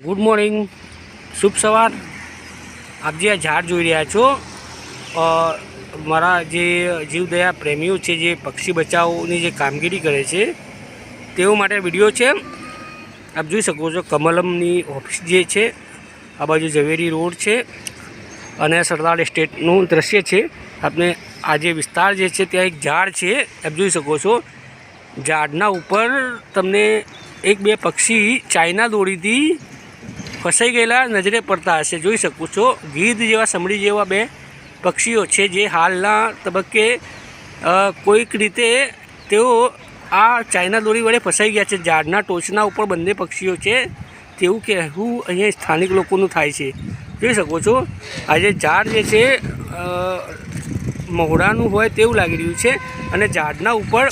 Good morning. શુભ સવાર. આપ જે આ ઝાડ જોઈ રહ્યા છો મારા જે જીવદયા પ્રેમીઓ છે, જે પક્ષી બચાવની જે કામગીરી કરે છે, તેઓ માટે વીડિયો છે. આપ જોઈ શકો છો, કમલમની ઓફિસ જે છે, આ બાજુ ઝવેરી રોડ છે અને સરદાર એસ્ટેટનું દ્રશ્ય છે. આપને આ જે વિસ્તાર જે છે, ત્યાં એક ઝાડ છે. આપ જોઈ શકો છો, ઝાડના ઉપર તમને એક બે પક્ષી ચાઇના દોરીથી ફસાઈ ગયેલા નજરે પડતા હશે. જોઈ શકો છો ગીધ જેવા સમડી જેવા બે પક્ષીઓ છે જે હાલના તબક્કે કોઈક રીતે તેઓ આ ચાઇના દોરી વડે ફસાઈ ગયા છે. ઝાડના ટોચના ઉપર બંને પક્ષીઓ છે તેવું કહેવું અહીંયા સ્થાનિક લોકોનું થાય છે. જોઈ શકો છો આજે ઝાડ જે છે અ, મહોડાનું હોય તેવું લાગી રહ્યું છે અને ઝાડના ઉપર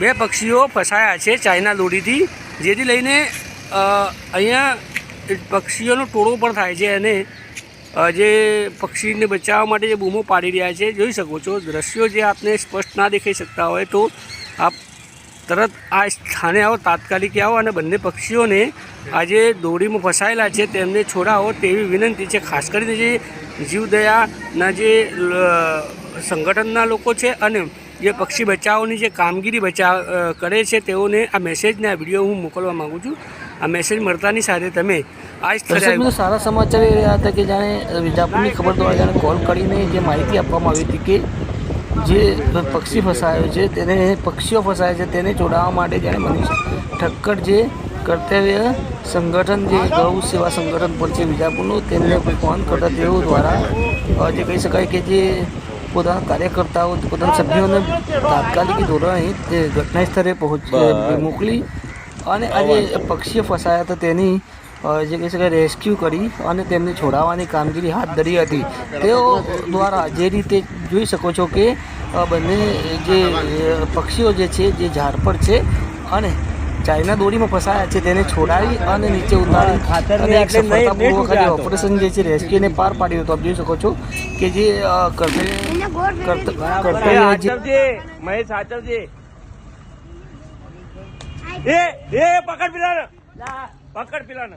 બે પક્ષીઓ ફસાયા છે ચાઇના દોરીથી જેથી લઈને અહીંયા પક્ષીઓનો ટોળો પણ થાય છે અને જે પક્ષીને બચાવવા માટે જે બૂમો પાડી રહ્યા છે, જોઈ શકો છો. દ્રશ્યો જે આપને સ્પષ્ટ ના દેખાઈ શકતા હોય તો આપ તરત આ સ્થાને આવો, તાત્કાલિક આવો અને બંને પક્ષીઓને આ જે દોરીમાં ફસાયેલા છે તેમને છોડાવો તેવી વિનંતી છે. ખાસ કરીને જે જીવદયાના જે સંગઠનના લોકો છે અને જે પક્ષી બચાવની જે કામગીરી બચાવ કરે છે તેઓને આ મેસેજને આ વીડિયો હું મોકલવા માગું છું. આ મેસેજ મળતાની સાથે તમે આ સ્થળે સારા સમાચાર એ રહ્યા હતા કે જાણે વિજાપુરની ખબર દ્વારા જાણે કોલ કરીને જે માહિતી આપવામાં આવી હતી કે જે પક્ષી ફસાયો છે તેને પક્ષીઓ ફસાયા છે તેને જોડાવા માટે જાણે મનીષ ઠક્કર જે કર્તવ્ય સંગઠન જે ગૌ સેવા સંગઠન પર છે વિજાપુરનું તેમને ફોન કરતા તેઓ દ્વારા જે કહી શકાય કે જે પોતાના કાર્યકર્તાઓ પોતાના સભ્યોને તાત્કાલિક ધોરણે તે ઘટના સ્થળે પહોંચ મોકલી અને આજે પક્ષીઓ ફસાયા હતા તેની જે કહી શકાય રેસ્ક્યુ કરી અને તેમને છોડાવવાની કામગીરી હાથ ધરી હતી. તેઓ દ્વારા જે રીતે જોઈ શકો છો કે બંને જે પક્ષીઓ જે છે જે ઝાડ પર છે અને ચાઇના દોરીમાં ફસાયા છે તેને છોડાવી અને નીચે ઉતારી અને એક સફળતાપૂર્વક ઓપરેશન જે છે રેસ્ક્યુને પાર પાડ્યું હતું. આપ જોઈ શકો છો કે જે કર્ત- સાચવજે મહેશ સાચવજે ये ये पकड़ पिलाना पकड़ पिलाना